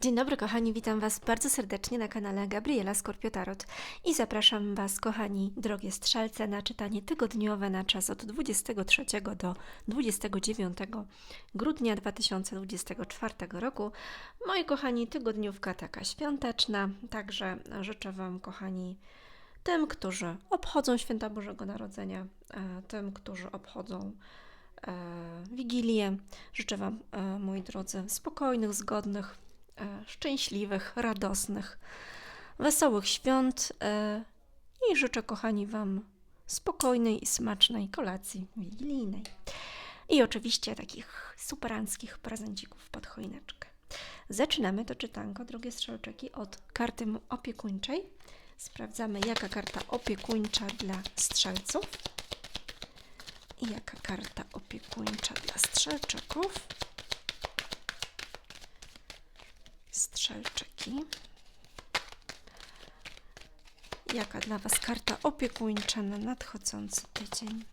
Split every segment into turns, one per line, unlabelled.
Dzień dobry, kochani, witam Was bardzo serdecznie na kanale Gabriela Skorpio Tarot i zapraszam Was, kochani, drogie strzelce, na czytanie tygodniowe na czas od 23 do 29 grudnia 2024 roku. Moi kochani, tygodniówka taka świąteczna, także życzę Wam, kochani, tym, którzy obchodzą święta Bożego Narodzenia, e, tym, którzy obchodzą e, Wigilię. Życzę Wam, e, moi drodzy, spokojnych, zgodnych, szczęśliwych, radosnych, wesołych świąt e, i życzę, kochani, Wam spokojnej i smacznej kolacji wigilijnej. I oczywiście takich superanckich prezencików pod choineczkę. Zaczynamy to czytanko, drogie strzelczyki, od karty opiekuńczej. Sprawdzamy, jaka karta opiekuńcza dla strzelców i jaka karta opiekuńcza dla strzelczyków. Strzelczyki. Jaka dla Was karta opiekuńcza na nadchodzący tydzień?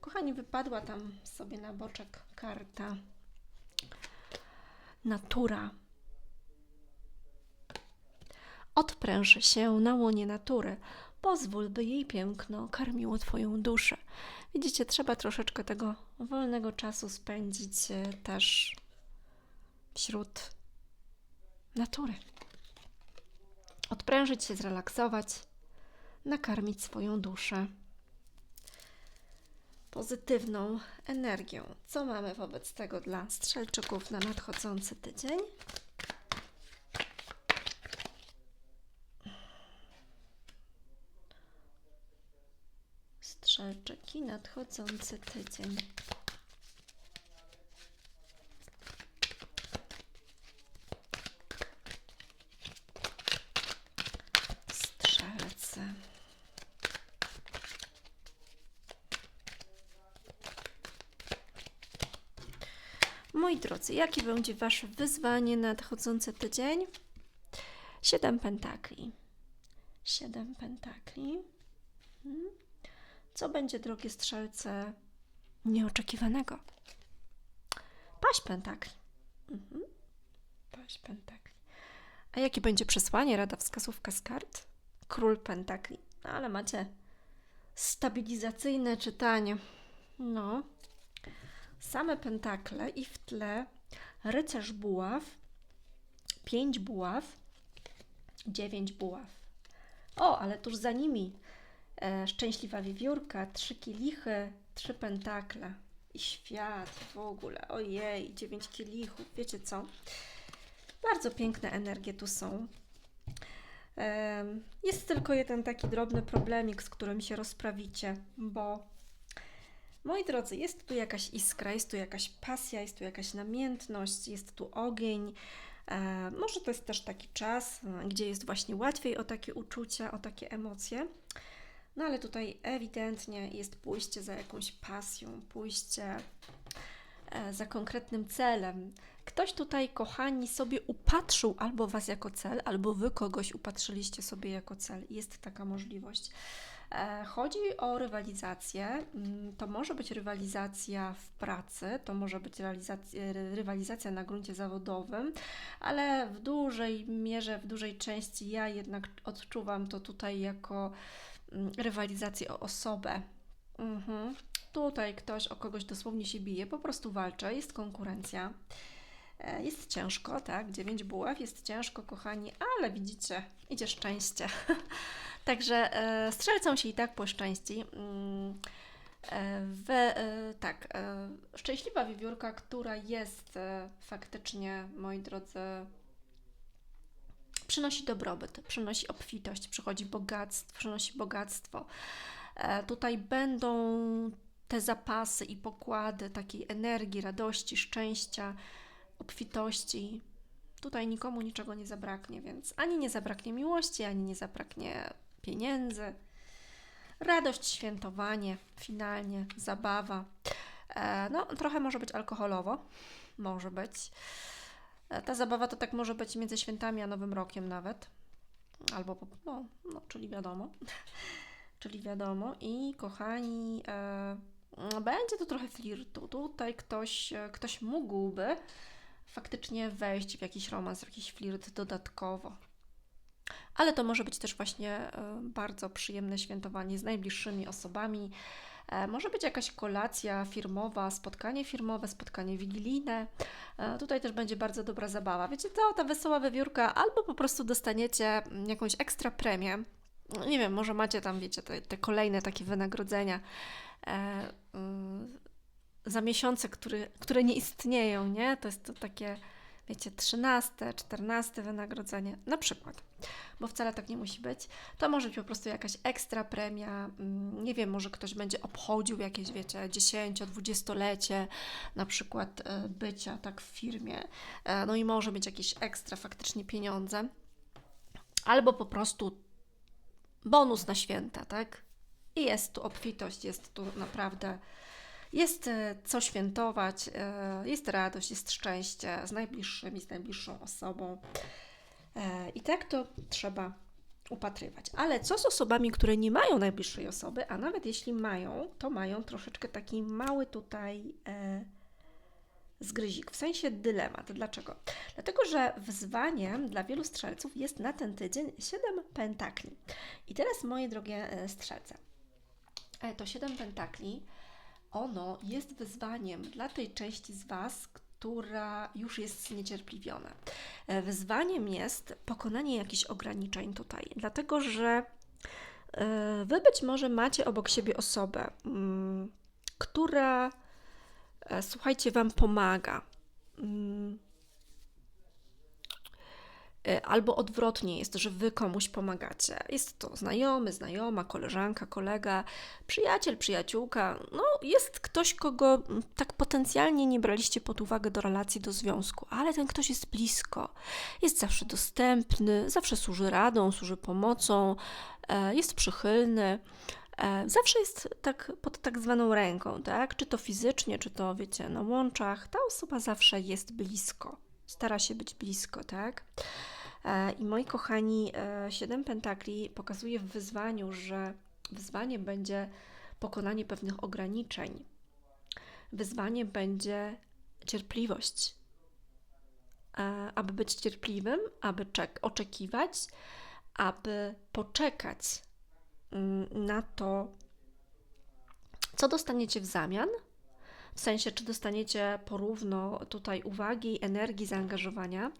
Kochani, wypadła tam sobie na boczek karta Natura. Odpręż się na łonie natury. Pozwól, by jej piękno karmiło Twoją duszę. Widzicie, trzeba troszeczkę tego wolnego czasu spędzić e, też wśród natury. Odprężyć się, zrelaksować, nakarmić swoją duszę pozytywną energią. Co mamy wobec tego dla strzelczyków na nadchodzący tydzień? strzelczyki nadchodzący tydzień. Strzelcy. Moi drodzy, jakie będzie Wasze wyzwanie nadchodzący tydzień? Siedem pentakli. Siedem pentakli. Hmm. Co będzie, drogie strzelce, nieoczekiwanego? Paść pentakli. Mhm. Paść pentakli. A jakie będzie przesłanie, rada, wskazówka z kart? Król pentakli. No, ale macie stabilizacyjne czytanie. No. Same pentakle i w tle rycerz buław, pięć buław, dziewięć buław. O, ale tuż za nimi e, szczęśliwa wiewiórka, trzy kielichy, trzy pentakle i świat w ogóle. Ojej, dziewięć kielichów, wiecie co? Bardzo piękne energie tu są. Jest tylko jeden taki drobny problemik, z którym się rozprawicie, bo Moi drodzy, jest tu jakaś iskra, jest tu jakaś pasja, jest tu jakaś namiętność, jest tu ogień. E, może to jest też taki czas, e, gdzie jest właśnie łatwiej o takie uczucia, o takie emocje. No ale tutaj ewidentnie jest pójście za jakąś pasją, pójście e, za konkretnym celem. Ktoś tutaj, kochani, sobie upatrzył albo Was jako cel, albo Wy kogoś upatrzyliście sobie jako cel. Jest taka możliwość. E, chodzi o rywalizację. Mm, to może być rywalizacja w pracy, to może być rywalizacja na gruncie zawodowym, ale w dużej mierze, w dużej części ja jednak odczuwam to tutaj jako Mm, rywalizację o osobę. Mhm. Tutaj ktoś o kogoś dosłownie się bije, po prostu walczy, jest konkurencja. E, jest ciężko, tak? Dziewięć buław jest ciężko, kochani, ale widzicie, idzie szczęście. Także e, strzelcą się i tak poszczęści. Mm, e, tak, szczęśliwa wiewiórka, która jest faktycznie, moi drodzy, przynosi dobrobyt, przynosi obfitość, przychodzi bogactwo, przynosi bogactwo. Tutaj będą te zapasy i pokłady takiej energii, radości, szczęścia, obfitości. Tutaj nikomu niczego nie zabraknie, więc ani nie zabraknie miłości, ani nie zabraknie pieniędzy. Radość, świętowanie, finalnie zabawa. E, no, trochę może być alkoholowo, może być. E, ta zabawa to tak może być między świętami a Nowym Rokiem nawet. Albo, no, no czyli wiadomo. czyli wiadomo. I kochani, e, będzie to trochę flirtu. Tutaj ktoś, e, ktoś mógłby faktycznie wejść w jakiś romans, w jakiś flirt dodatkowo. Ale to może być też właśnie e, bardzo przyjemne świętowanie z najbliższymi osobami. E, może być jakaś kolacja firmowa, spotkanie firmowe, spotkanie wigilijne. E, tutaj też będzie bardzo dobra zabawa. Wiecie, to ta wesoła wywiórka, albo po prostu dostaniecie jakąś ekstra premię. Nie wiem, może macie tam, wiecie, te, te kolejne takie wynagrodzenia za miesiące, które, które nie istnieją, nie? To jest to takie wiecie, 13, 14 wynagrodzenie, na przykład, bo wcale tak nie musi być. To może być po prostu jakaś ekstra premia, mm, nie wiem, może ktoś będzie obchodził jakieś, wiecie, 10-20-lecie na przykład e, bycia tak w firmie, e, no i może być jakieś ekstra faktycznie pieniądze, albo po prostu bonus na święta, tak? I jest tu obfitość, jest tu naprawdę jest e, co świętować, e, jest radość, jest szczęście z najbliższymi, z najbliższą osobą. E, I tak to trzeba upatrywać. Ale co z osobami, które nie mają najbliższej osoby, a nawet jeśli mają, to mają troszeczkę taki mały tutaj zgryzik, w sensie dylemat. Dlaczego? Dlatego, że wyzwaniem dla wielu strzelców jest na ten tydzień 7 pentakli. I teraz, moje drogie strzelce, to 7 pentakli ono jest wyzwaniem dla tej części z Was, która już jest zniecierpliwiona. E, wyzwaniem jest pokonanie jakichś ograniczeń tutaj, dlatego że e, Wy być może macie obok siebie osobę, mm, która, e, słuchajcie, Wam pomaga mm, albo odwrotnie jest, że wy komuś pomagacie. Jest to znajomy, znajoma, koleżanka, kolega, przyjaciel, przyjaciółka. No, jest ktoś, kogo tak potencjalnie nie braliście pod uwagę do relacji, do związku, ale ten ktoś jest blisko, jest zawsze dostępny, zawsze służy radą, służy pomocą, e, jest przychylny. E, zawsze jest tak pod tak zwaną ręką, tak? Czy to fizycznie, czy to wiecie, na łączach. Ta osoba zawsze jest blisko stara się być blisko, tak? E, I moi kochani, e, siedem pentakli pokazuje w wyzwaniu, że wyzwaniem będzie pokonanie pewnych ograniczeń. Wyzwaniem będzie cierpliwość. E, aby być cierpliwym, aby czek- oczekiwać, aby poczekać mm, na to, co dostaniecie w zamian, w sensie, czy dostaniecie porówno tutaj uwagi, energii, zaangażowania,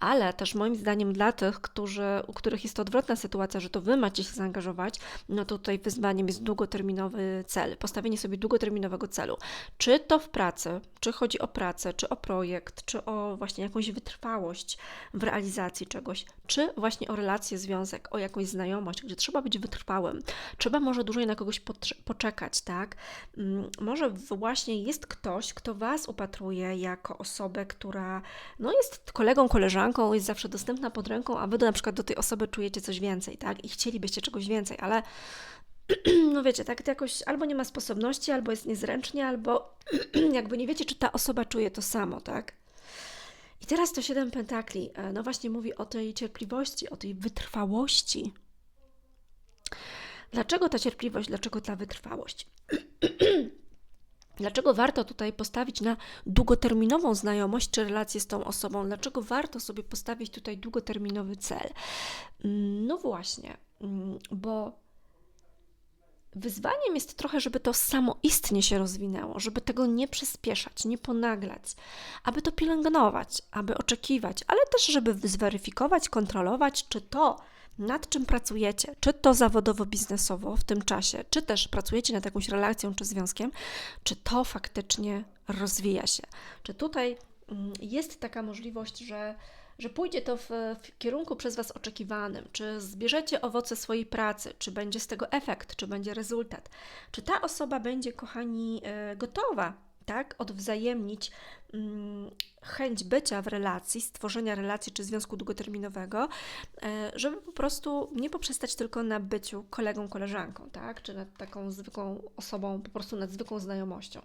ale też moim zdaniem dla tych, którzy, u których jest to odwrotna sytuacja, że to Wy macie się zaangażować, no to tutaj wyzwaniem jest długoterminowy cel, postawienie sobie długoterminowego celu. Czy to w pracy, czy chodzi o pracę, czy o projekt, czy o właśnie jakąś wytrwałość w realizacji czegoś, czy właśnie o relację, związek, o jakąś znajomość, gdzie trzeba być wytrwałym, trzeba może dłużej na kogoś poczekać, tak? Mm, może właśnie jest jest ktoś, kto Was upatruje jako osobę, która no, jest kolegą, koleżanką, jest zawsze dostępna pod ręką, a Wy na przykład do tej osoby czujecie coś więcej, tak? I chcielibyście czegoś więcej, ale no wiecie, tak jakoś albo nie ma sposobności, albo jest niezręcznie, albo jakby nie wiecie, czy ta osoba czuje to samo, tak? I teraz to siedem pentakli, e, no właśnie mówi o tej cierpliwości, o tej wytrwałości. Dlaczego ta cierpliwość, dlaczego ta wytrwałość? Dlaczego warto tutaj postawić na długoterminową znajomość czy relację z tą osobą? Dlaczego warto sobie postawić tutaj długoterminowy cel? Mm, no właśnie, mm, bo wyzwaniem jest trochę, żeby to samoistnie się rozwinęło, żeby tego nie przyspieszać, nie ponaglać, aby to pielęgnować, aby oczekiwać, ale też, żeby zweryfikować, kontrolować, czy to, nad czym pracujecie, czy to zawodowo-biznesowo w tym czasie, czy też pracujecie nad jakąś relacją czy związkiem, czy to faktycznie rozwija się. Czy tutaj mm, jest taka możliwość, że, że pójdzie to w, w kierunku przez Was oczekiwanym, czy zbierzecie owoce swojej pracy, czy będzie z tego efekt, czy będzie rezultat, czy ta osoba będzie, kochani, e, gotowa tak, odwzajemnić mm, chęć bycia w relacji, stworzenia relacji czy związku długoterminowego, e, żeby po prostu nie poprzestać tylko na byciu kolegą, koleżanką, tak, czy nad taką zwykłą osobą, po prostu nad zwykłą znajomością.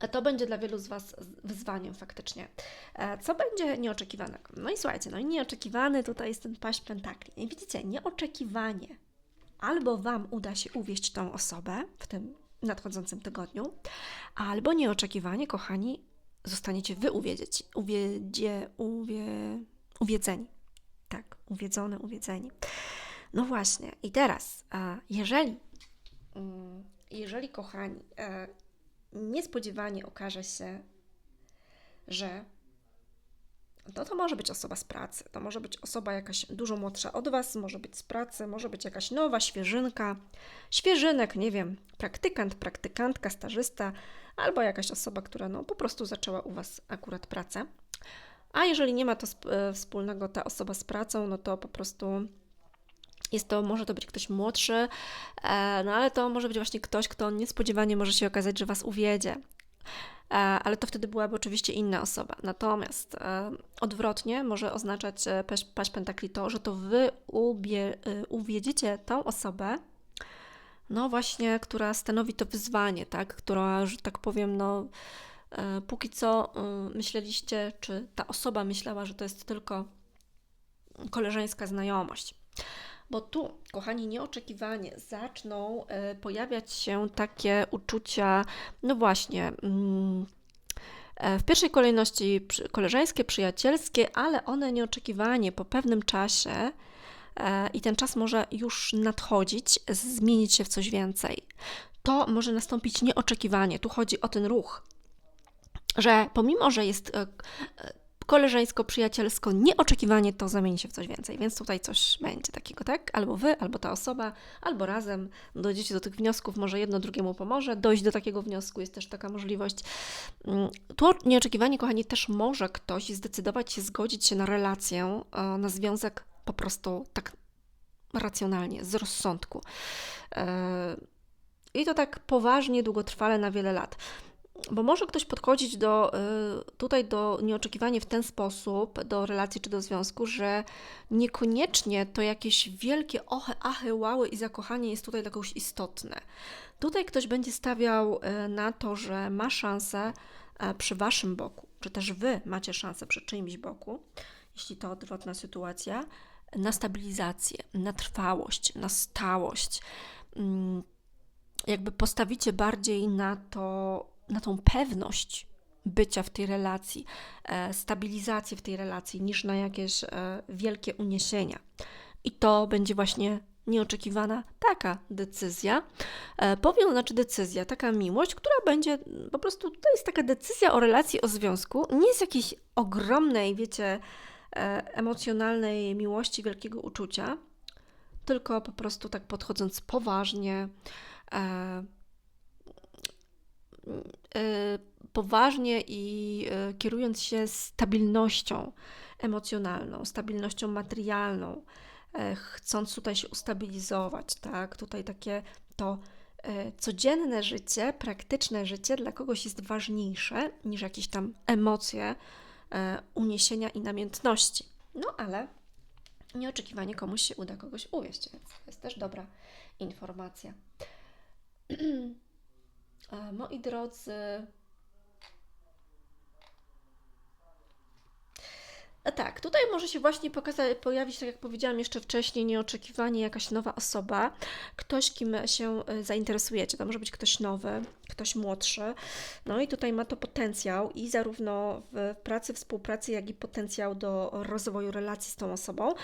E, to będzie dla wielu z Was wyzwaniem faktycznie. E, co będzie nieoczekiwanego? No i słuchajcie, no i nieoczekiwany tutaj jest ten paść pentakli. I widzicie, nieoczekiwanie albo Wam uda się uwieść tą osobę w tym nadchodzącym tygodniu, albo nieoczekiwanie, kochani, zostaniecie wy uwiedzieć, uwiedzie, uwie, uwiedzeni. Tak, uwiedzone, uwiedzeni. No właśnie, i teraz, jeżeli, mm, jeżeli kochani, e, niespodziewanie okaże się, że to, to może być osoba z pracy, to może być osoba jakaś dużo młodsza od Was, może być z pracy, może być jakaś nowa świeżynka, świeżynek, nie wiem, praktykant, praktykantka, stażysta, albo jakaś osoba, która no, po prostu zaczęła u Was akurat pracę. A jeżeli nie ma to e, wspólnego ta osoba z pracą, no to po prostu jest to, może to być ktoś młodszy, e, no ale to może być właśnie ktoś, kto niespodziewanie może się okazać, że Was uwiedzie. E, ale to wtedy byłaby oczywiście inna osoba. Natomiast e, odwrotnie może oznaczać paść pentakli to, że to Wy ubie, tą osobę, no właśnie, która stanowi to wyzwanie, tak, która, że tak powiem, no póki co myśleliście, czy ta osoba myślała, że to jest tylko koleżeńska znajomość bo tu, kochani, nieoczekiwanie zaczną e, pojawiać się takie uczucia, no właśnie. Mm, e, w pierwszej kolejności koleżeńskie, przyjacielskie, ale one nieoczekiwanie po pewnym czasie e, i ten czas może już nadchodzić, zmienić się w coś więcej. To może nastąpić nieoczekiwanie. Tu chodzi o ten ruch, że pomimo, że jest koleżeńsko, przyjacielsko, nieoczekiwanie to zamieni się w coś więcej, więc tutaj coś będzie takiego, tak? Albo wy, albo ta osoba, albo razem dojdziecie do tych wniosków, może jedno drugiemu pomoże, dojść do takiego wniosku, jest też taka możliwość. Mm, tu nieoczekiwanie, kochani, też może ktoś zdecydować się, zgodzić się na relację, e, na związek po prostu tak racjonalnie, z rozsądku. E, I to tak poważnie, długotrwale na wiele lat. Bo może ktoś podchodzić do, y, tutaj do nieoczekiwanie w ten sposób, do relacji czy do związku, że niekoniecznie to jakieś wielkie ochy, achy, łały i zakochanie jest tutaj dla kogoś istotne. Tutaj ktoś będzie stawiał y, na to, że ma szansę e, przy waszym boku, czy też wy macie szansę przy czyimś boku, jeśli to odwrotna sytuacja, na stabilizację, na trwałość, na stałość. Mm, jakby postawicie bardziej na to, na tą pewność bycia w tej relacji, e, stabilizację w tej relacji, niż na jakieś e, wielkie uniesienia. I to będzie właśnie nieoczekiwana taka decyzja. E, powiem, znaczy decyzja, taka miłość, która będzie po prostu, to jest taka decyzja o relacji, o związku, nie z jakiejś ogromnej, wiecie, emocjonalnej miłości, wielkiego uczucia, tylko po prostu tak podchodząc poważnie, poważnie i y, kierując się stabilnością emocjonalną, stabilnością materialną, e, chcąc tutaj się ustabilizować, tak? Tutaj takie to e, codzienne życie, praktyczne życie dla kogoś jest ważniejsze niż jakieś tam emocje, e, uniesienia i namiętności. No ale nieoczekiwanie komuś się uda kogoś uwieść, więc to jest też dobra informacja. Moi drodzy, A tak, tutaj może się właśnie pokazać, pojawić, tak jak powiedziałam jeszcze wcześniej, nieoczekiwanie jakaś nowa osoba, ktoś, kim się e, zainteresujecie. To może być ktoś nowy, ktoś młodszy. No i tutaj ma to potencjał i zarówno w pracy, współpracy, jak i potencjał do rozwoju relacji z tą osobą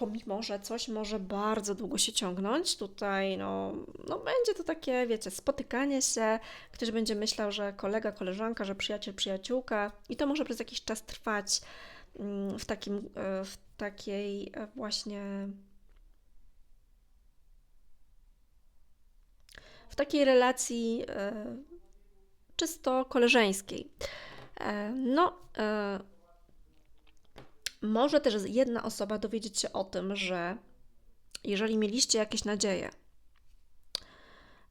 pomimo, że coś może bardzo długo się ciągnąć, tutaj no, no będzie to takie, wiecie, spotykanie się, ktoś będzie myślał, że kolega, koleżanka, że przyjaciel, przyjaciółka i to może przez jakiś czas trwać mm, w, takim, e, w takiej e, właśnie w takiej relacji e, czysto koleżeńskiej. No, może też jedna osoba dowiedzieć się o tym, że jeżeli mieliście jakieś nadzieje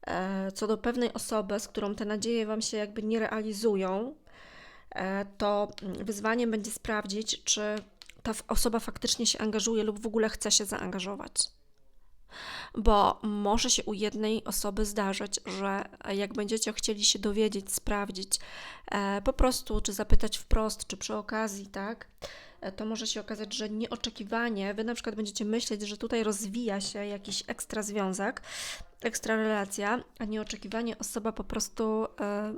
e, co do pewnej osoby, z którą te nadzieje Wam się jakby nie realizują, e, to wyzwaniem będzie sprawdzić, czy ta osoba faktycznie się angażuje lub w ogóle chce się zaangażować. Bo może się u jednej osoby zdarzyć, że jak będziecie chcieli się dowiedzieć, sprawdzić, e, po prostu, czy zapytać wprost, czy przy okazji, tak, to może się okazać, że nieoczekiwanie, wy na przykład będziecie myśleć, że tutaj rozwija się jakiś ekstra związek, ekstra relacja, a nieoczekiwanie osoba po prostu e,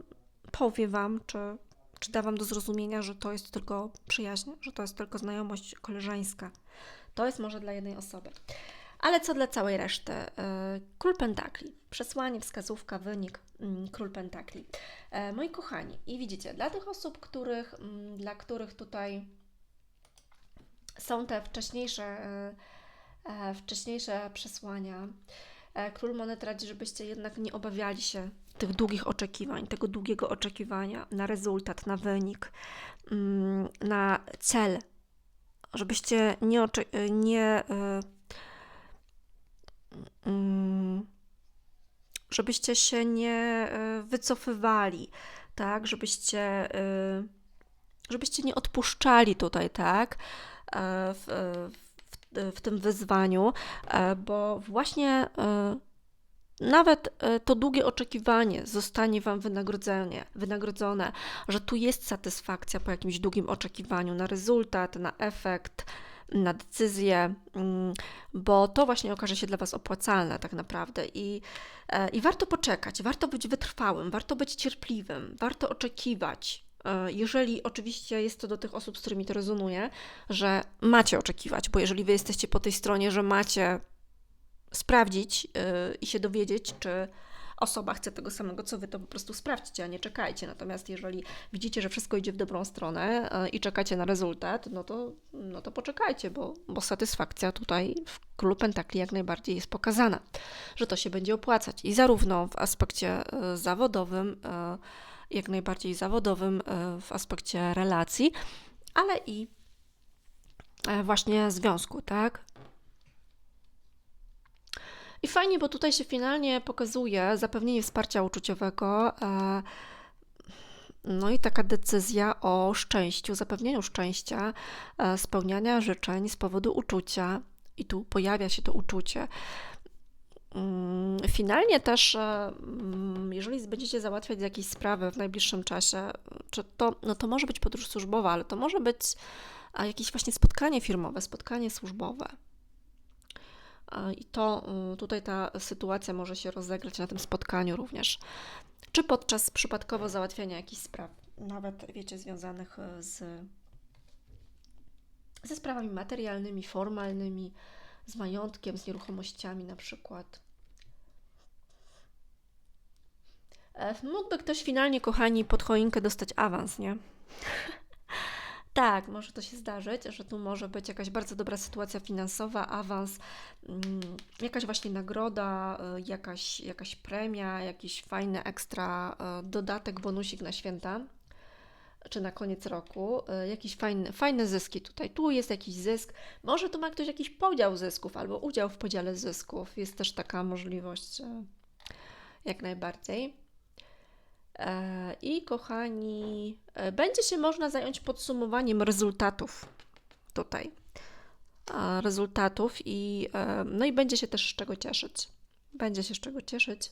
powie Wam, czy, czy da Wam do zrozumienia, że to jest tylko przyjaźń, że to jest tylko znajomość koleżeńska. To jest może dla jednej osoby. Ale co dla całej reszty? E, Król Pentakli. Przesłanie, wskazówka, wynik. mm, Król Pentakli. E, Moi kochani, i widzicie, dla tych osób, których, mm, dla których tutaj są te wcześniejsze, e, wcześniejsze przesłania, Król Monet radzi, żebyście jednak nie obawiali się tych długich oczekiwań, tego długiego oczekiwania na rezultat, na wynik, mm, na cel, żebyście nie, nie żebyście się nie e, wycofywali, tak, żebyście, e, żebyście nie odpuszczali tutaj, tak, e, w, w, w tym wyzwaniu, bo właśnie nawet to długie oczekiwanie zostanie Wam wynagrodzenie, wynagrodzone, że tu jest satysfakcja po jakimś długim oczekiwaniu na rezultat, na efekt, na decyzję, mm, bo to właśnie okaże się dla Was opłacalne tak naprawdę i, e, i warto poczekać, warto być wytrwałym, warto być cierpliwym, warto oczekiwać. e, Jeżeli oczywiście jest to do tych osób, z którymi to rezonuje, że macie oczekiwać, bo jeżeli Wy jesteście po tej stronie, że macie sprawdzić yy, i się dowiedzieć, czy osoba chce tego samego, co wy, to po prostu sprawdźcie, a nie czekajcie. Natomiast jeżeli widzicie, że wszystko idzie w dobrą stronę yy, i czekacie na rezultat, no to, no to poczekajcie, bo, bo satysfakcja tutaj w Królu Pentakli jak najbardziej jest pokazana, że to się będzie opłacać. I zarówno w aspekcie yy, zawodowym, yy, jak najbardziej zawodowym, w aspekcie relacji, ale i właśnie związku, tak? I fajnie, bo tutaj się finalnie pokazuje zapewnienie wsparcia uczuciowego, e, no i taka decyzja o szczęściu, zapewnieniu szczęścia, e, spełniania życzeń z powodu uczucia. I tu pojawia się to uczucie. Mm, Finalnie też, e, mm, jeżeli będziecie załatwiać jakieś sprawy w najbliższym czasie, czy to, no to może być podróż służbowa, ale to może być jakieś właśnie spotkanie firmowe, spotkanie służbowe. E, I to y, tutaj ta sytuacja może się rozegrać na tym spotkaniu również. Czy podczas przypadkowo załatwiania jakichś spraw, nawet wiecie, związanych y, z, ze sprawami materialnymi, formalnymi, z majątkiem, z nieruchomościami na przykład. E, Mógłby ktoś finalnie, kochani, pod choinkę dostać awans, nie? Tak, może to się zdarzyć, że tu może być jakaś bardzo dobra sytuacja finansowa, awans, mm, jakaś właśnie nagroda, y, jakaś, jakaś premia, jakiś fajny ekstra y, dodatek, bonusik na święta czy na koniec roku, y, jakiś fajny, fajne zyski tutaj. Tu jest jakiś zysk, może tu ma ktoś jakiś podział zysków albo udział w podziale zysków. Jest też taka możliwość jak najbardziej. E, I kochani, e, będzie się można zająć podsumowaniem rezultatów tutaj. E, Rezultatów i no i będzie się też z czego cieszyć. Będzie się z czego cieszyć.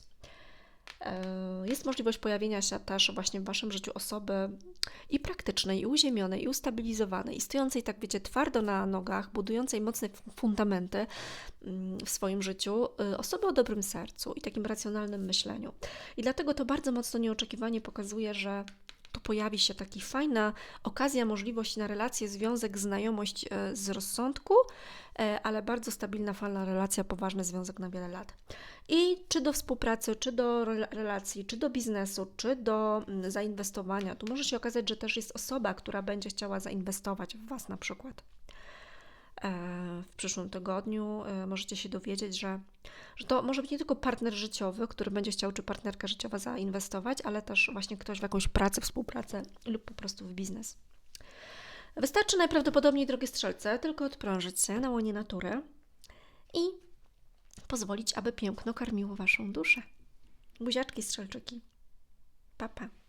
E, Jest możliwość pojawienia się też właśnie w Waszym życiu osoby i praktycznej, i uziemionej, i ustabilizowanej, i stojącej, tak wiecie, twardo na nogach, budującej mocne fundamenty mm, w swoim życiu, y, osoby o dobrym sercu i takim racjonalnym myśleniu. I dlatego to bardzo mocno nieoczekiwanie pokazuje, że pojawi się taka fajna okazja, możliwość na relację, związek, znajomość e, z rozsądku, e, ale bardzo stabilna, falna relacja, poważny związek na wiele lat. I czy do współpracy, czy do rela- relacji, czy do biznesu, czy do mm, zainwestowania, tu może się okazać, że też jest osoba, która będzie chciała zainwestować w Was na przykład. E, W przyszłym tygodniu e, możecie się dowiedzieć, że, że to może być nie tylko partner życiowy, który będzie chciał, czy partnerka życiowa zainwestować, ale też właśnie ktoś w jakąś pracę, współpracę lub po prostu w biznes. Wystarczy najprawdopodobniej, drogie strzelce, tylko odprężyć się na łonie natury i pozwolić, aby piękno karmiło Waszą duszę. Buziaczki, strzelczyki. Papa. Pa.